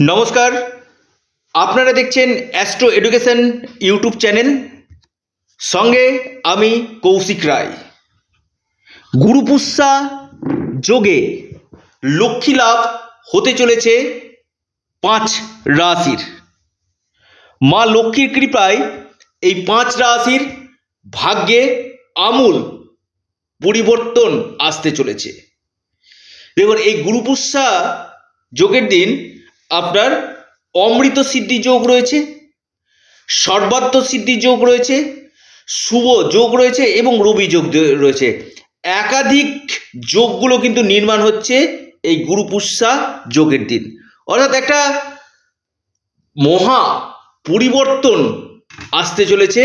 নমস্কার। আপনারা দেখছেন অ্যাস্ট্রো এডুকেশন ইউটিউব চ্যানেল। সঙ্গে আমি কৌশিক রায়। গুরুপুষ্যা যোগে লক্ষ্মী লাভ হতে চলেছে পাঁচ রাশির। মা লক্ষ্মীর কৃপায় এই পাঁচ রাশির ভাগ্যে আমূল পরিবর্তন আসতে চলেছে। দেখুন, এই গুরুপুষ্যা যোগের দিন আপনার অমৃত সিদ্ধি যোগ রয়েছে সর্বাত্ম সিদ্ধি যোগ রয়েছে, শুভ যোগ রয়েছে এবং রবি যোগ রয়েছে। একাধিক যোগগুলো কিন্তু নির্মাণ হচ্ছে এই গুরুপুষ্যা যোগের দিন। অর্থাৎ একটা মহা পরিবর্তন আসতে চলেছে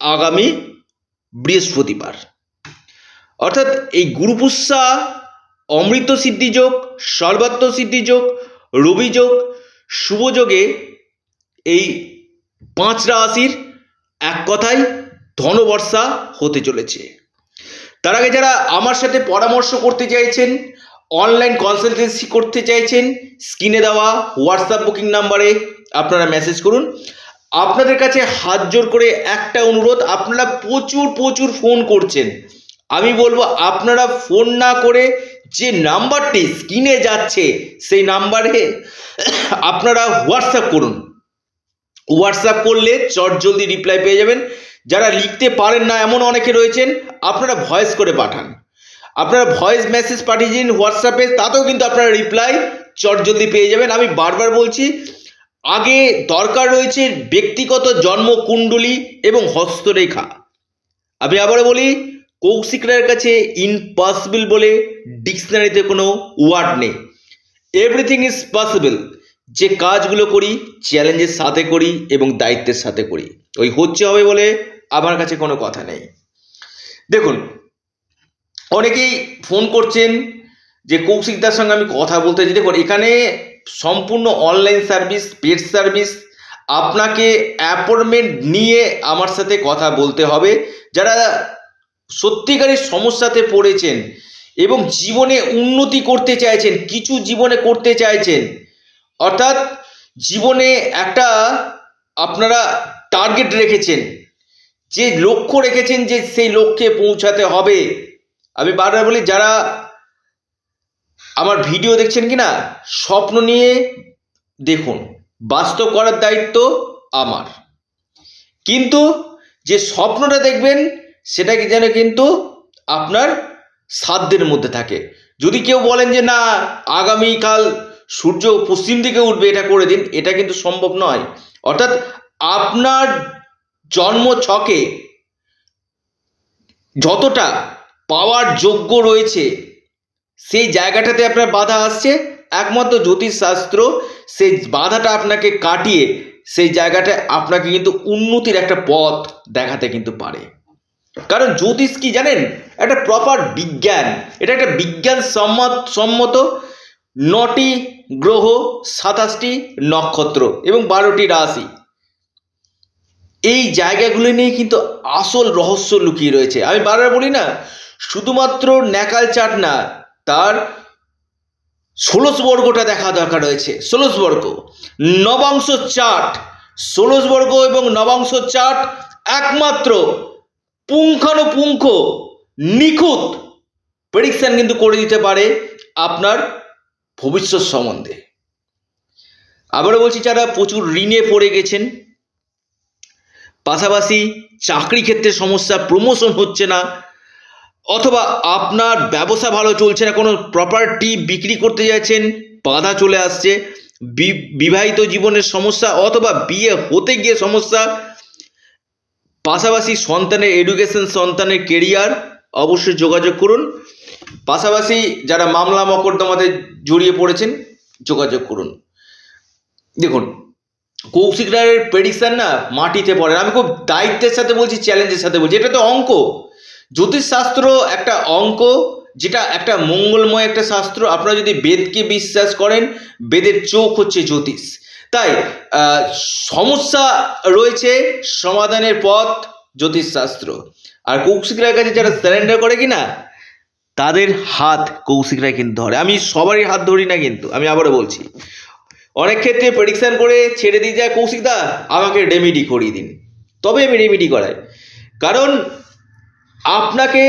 আগামী বৃহস্পতিবার। অর্থাৎ এই গুরুপুষ্যা অমৃত সিদ্ধিযোগ সর্বাত্ম সিদ্ধিযোগ রবিযোগ শুভযোগে এই পাঁচ রাশির এক কথায় ধনবর্ষা হতে চলেছে। তার আগে যারা আমার সাথে পরামর্শ করতে চাইছেন অনলাইন কনসালটেন্সি করতে চাইছেন, স্ক্রিনে দেওয়া হোয়াটসঅ্যাপ বুকিং নাম্বারে আপনারা মেসেজ করুন। আপনাদের কাছে হাত জোর করে একটা অনুরোধ, আপনারা প্রচুর প্রচুর ফোন করছেন। আমি বলব, আপনারা ফোন না করে যে নাম্বারটি স্ক্রিনে যাচ্ছে, সেই নাম্বারে আপনারা হোয়াটসঅ্যাপ করুন। হোয়াটসঅ্যাপ করলে চট জলদি রিপ্লাই পেয়ে যাবেন। যারা লিখতে পারেন না, এমন অনেকে রয়েছেন, আপনারা ভয়েস করে পাঠান। আপনারা ভয়েস মেসেজ পাঠিয়ে দিন হোয়াটসঅ্যাপে তাতেও কিন্তু আপনারা রিপ্লাই চট জলদি পেয়ে যাবেন। আমি বারবার বলছি, আগে দরকার রয়েছে ব্যক্তিগত জন্মকুণ্ডলী এবং হস্তরেখা। আমি আবারও বলি কৌশিক রায়ের কাছে ইম্পসিবল বলে ডিকশনারিতে কোনো ওয়ার্ড নেই। এভরিথিং ইজ পসিবল যে কাজগুলো করি চ্যালেঞ্জের সাথে করি এবং দায়িত্বের সাথে করি। ওই হচ্ছে হবে বলে আমার কাছে কোনো কথা নেই। দেখুন, অনেকেই ফোন করছেন যে কৌশিকদার সঙ্গে আমি কথা বলতে চাই দেখুন, এখানে সম্পূর্ণ অনলাইন সার্ভিস পেড সার্ভিস আপনাকে অ্যাপয়েন্টমেন্ট নিয়ে আমার সাথে কথা বলতে হবে। যারা সত্যিকারের সমস্যাতে পড়েছেন এবং জীবনে উন্নতি করতে চাইছেন, কিছু জীবনে করতে চাইছেন। অর্থাৎ জীবনে একটা আপনারা টার্গেট রেখেছেন। যে লক্ষ্য রেখেছেন যে সেই লক্ষ্যে পৌঁছাতে হবে। আমি বারবার বলি, যারা আমার ভিডিও দেখছেন কি না স্বপ্ন নিয়ে দেখুন, বাস্তব করার দায়িত্ব আমার। কিন্তু যে স্বপ্নটা দেখবেন সেটা কি যেন কিন্তু আপনার সাধ্যের মধ্যে থাকে। যদি কেউ বলেন যে, না, আগামীকাল সূর্য পশ্চিম দিকে উঠবে, এটা করে দিন, এটা কিন্তু সম্ভব নয়। অর্থাৎ আপনার জন্ম ছকে যতটা পাওয়ার যোগ্য রয়েছে, সেই জায়গাটাতে আপনার বাধা আসছে। একমাত্র জ্যোতিষশাস্ত্র সেই বাধাটা আপনাকে কাটিয়ে সেই জায়গাটায় আপনাকে কিন্তু উন্নতির একটা পথ দেখাতে কিন্তু পারে। কারণ জ্যোতিষ কি জানেন? একটা প্রপার বিজ্ঞান। এটা একটা বিজ্ঞান সম্মত সম্মত নটি গ্রহ, সাতাশটি নক্ষত্র এবং বারোটি রাশি। এই জায়গাগুলো নিয়ে কিন্তু আসল রহস্য লুকিয়ে রয়েছে। আমি বারবার বলি না, শুধুমাত্র ন্যাকাল চাট না, তার ষোলশ বর্গটা দেখা দরকার রয়েছে। ষোলশ বর্গ। নবাংশ চার্ট। ষোলশ বর্গ এবং নবাংশ চার্ট একমাত্র পুঙ্খানুপুঙ্খ নিখুঁত প্রেডিকশন কিন্তু করে দিতে পারে আপনার ভবিষ্যৎ সম্বন্ধে। আবারও বলছি, যারা প্রচুর ঋণে পড়ে গেছেন, পাশাপাশি চাকরি ক্ষেত্রে সমস্যা প্রমোশন হচ্ছে না, অথবা আপনার ব্যবসা ভালো চলছে না, কোনো প্রপার্টি বিক্রি করতে যাচ্ছেন, বাধা চলে আসছে বিবাহিত জীবনের সমস্যা অথবা বিয়ে হতে গিয়ে সমস্যা পাশাপাশি সন্তানের এডুকেশন সন্তানের কেরিয়ার অবশ্যই যোগাযোগ করুন। পাশাপাশি যারা মামলা মকদ্দমাতে জড়িয়ে পড়েছেন, যোগাযোগ করুন। দেখুন কৌশিক রায়ের প্রেডিকশন না মাটিতে পড়ে আমি খুব দায়িত্বের সাথে বলছি চ্যালেঞ্জের সাথে বলছি। এটা তো অঙ্ক। জ্যোতিষশাস্ত্র একটা অঙ্ক, যেটা একটা মঙ্গলময় একটা শাস্ত্র। আপনারা যদি বেদকে বিশ্বাস করেন, বেদের চোখ হচ্ছে জ্যোতিষ। তাই সমস্যা রয়েছে, সমাধানের পথ জ্যোতিষশাস্ত্র। আর কৌশিক রায়ের কাছে যারা সারেন্ডার করে কি না তাদের হাত কৌশিক রায় কিন্তু ধরে। আমি সবারই হাত ধরি না কিন্তু, আমি আবারও বলছি। অনেক ক্ষেত্রে প্রেডিকশান করে ছেড়ে দিয়ে যায় কৌশিকদা আমাকে রেমিডি করিয়ে দিন। তবে আমি রেমিডি করাই। কারণ আপনাকে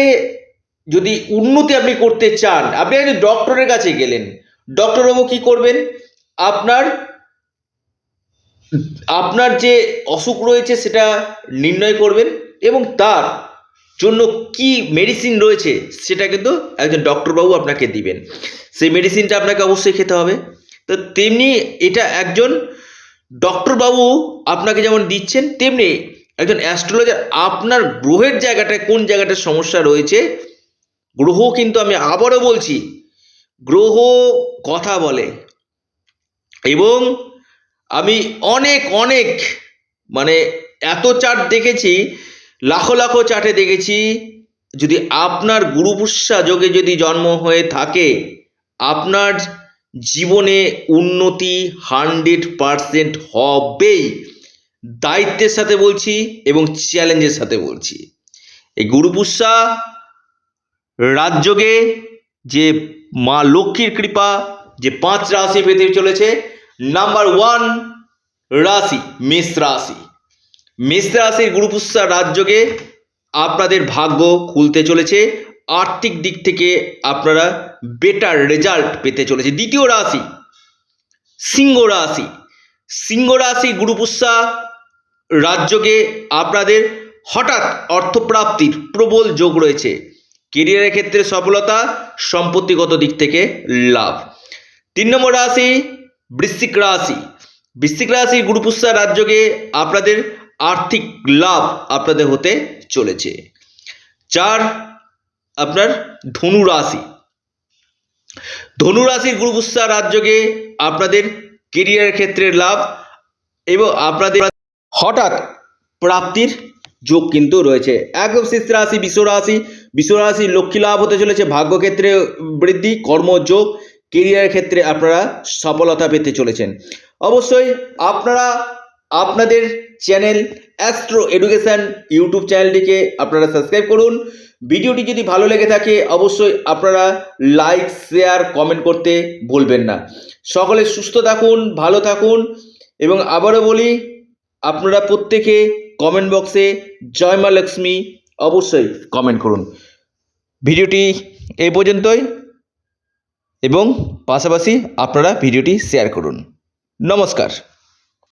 যদি উন্নতি আপনি করতে চান, আপনি ডক্টরের কাছে গেলেন। ডক্টরবাবু কি করবেন? আপনার আপনার যে অসুখ রয়েছে সেটা নির্ণয় করবেন এবং তার জন্য কি মেডিসিন রয়েছে সেটা কিন্তু একজন ডক্টরবাবু আপনাকে দিবেন। সেই মেডিসিনটা আপনাকে অবশ্যই খেতে হবে। তো তেমনি এটা একজন ডক্টরবাবু আপনাকে যেমন দিচ্ছেন, তেমনি একজন অ্যাস্ট্রোলজার আপনার গ্রহের জায়গাটায় কোন জায়গাটায় সমস্যা রয়েছে, গ্রহ কিন্তু আমি আবারও বলছি, গ্রহ কথা বলে এবং আমি অনেক অনেক মানে এত চার্ট দেখেছি, লাখো লাখো চার্টে দেখেছি, যদি আপনার গুরুপুষ্যা যোগে যদি জন্ম হয়ে থাকে, আপনার জীবনে উন্নতি হান্ড্রেড পারসেন্ট হবেই। দায়িত্বের সাথে বলছি এবং চ্যালেঞ্জের সাথে বলছি। এই গুরুপুষ্যা রাজযোগে যে মা লক্ষ্মীর কৃপা, যে পাঁচ রাশি পেতে চলেছে নাম্বার ওয়ান রাশি, মেষ রাশি। মেষ রাশির গুরুপুষ্যা রাজ্যকে আপনাদের ভাগ্য খুলতে চলেছে। আর্থিক দিক থেকে আপনারা বেটার রেজাল্ট পেতে চলেছে। দ্বিতীয় রাশি, সিংহ রাশি। সিংহ রাশি গুরুপুষ্যা রাজ্যকে আপনাদের হঠাৎ অর্থপ্রাপ্তির প্রবল যোগ রয়েছে। কেরিয়ারের ক্ষেত্রে সফলতা, সম্পত্তিগত দিক থেকে লাভ। তিন নম্বর রাশি বৃশ্চিক রাশি। বৃশ্চিক রাশি গুরুপুষ্যা রাজ্যকে আপনাদের আর্থিক লাভ আপনাদের হতে চলেছে। চার, আপনার ধনু রাশি। ধনু রাশির গুরুপুষ্যা রাজ্যকে আপনাদের কেরিয়ারের ক্ষেত্রে লাভ এবং আপনাদের হঠাৎ প্রাপ্তির যোগ কিন্তু রয়েছে। একদম শেষ রাশি বিশ্ব রাশি বিশ্ব রাশি লক্ষ্মী লাভ হতে চলেছে। ভাগ্যক্ষেত্রে বৃদ্ধি, কর্মযোগ কেরিয়ারের ক্ষেত্রে আপনারা সফলতা পেতে চলেছেন। অবশ্যই আপনারা আপনাদের চ্যানেল অ্যাস্ট্রো এডুকেশন ইউটিউব চ্যানেলটিকে আপনারা সাবস্ক্রাইব করুন। ভিডিওটি যদি ভালো লেগে থাকে, অবশ্যই আপনারা লাইক শেয়ার কমেন্ট করতে ভুলবেন না। সকলে সুস্থ থাকুন, ভালো থাকুন এবং আবারও বলি, আপনারা প্রত্যেকে কমেন্ট বক্সে জয় মা লক্ষ্মী অবশ্যই কমেন্ট করুন। ভিডিওটি এই পর্যন্তই। এবং পাশাপাশি আপনারা ভিডিওটি শেয়ার করুন। নমস্কার।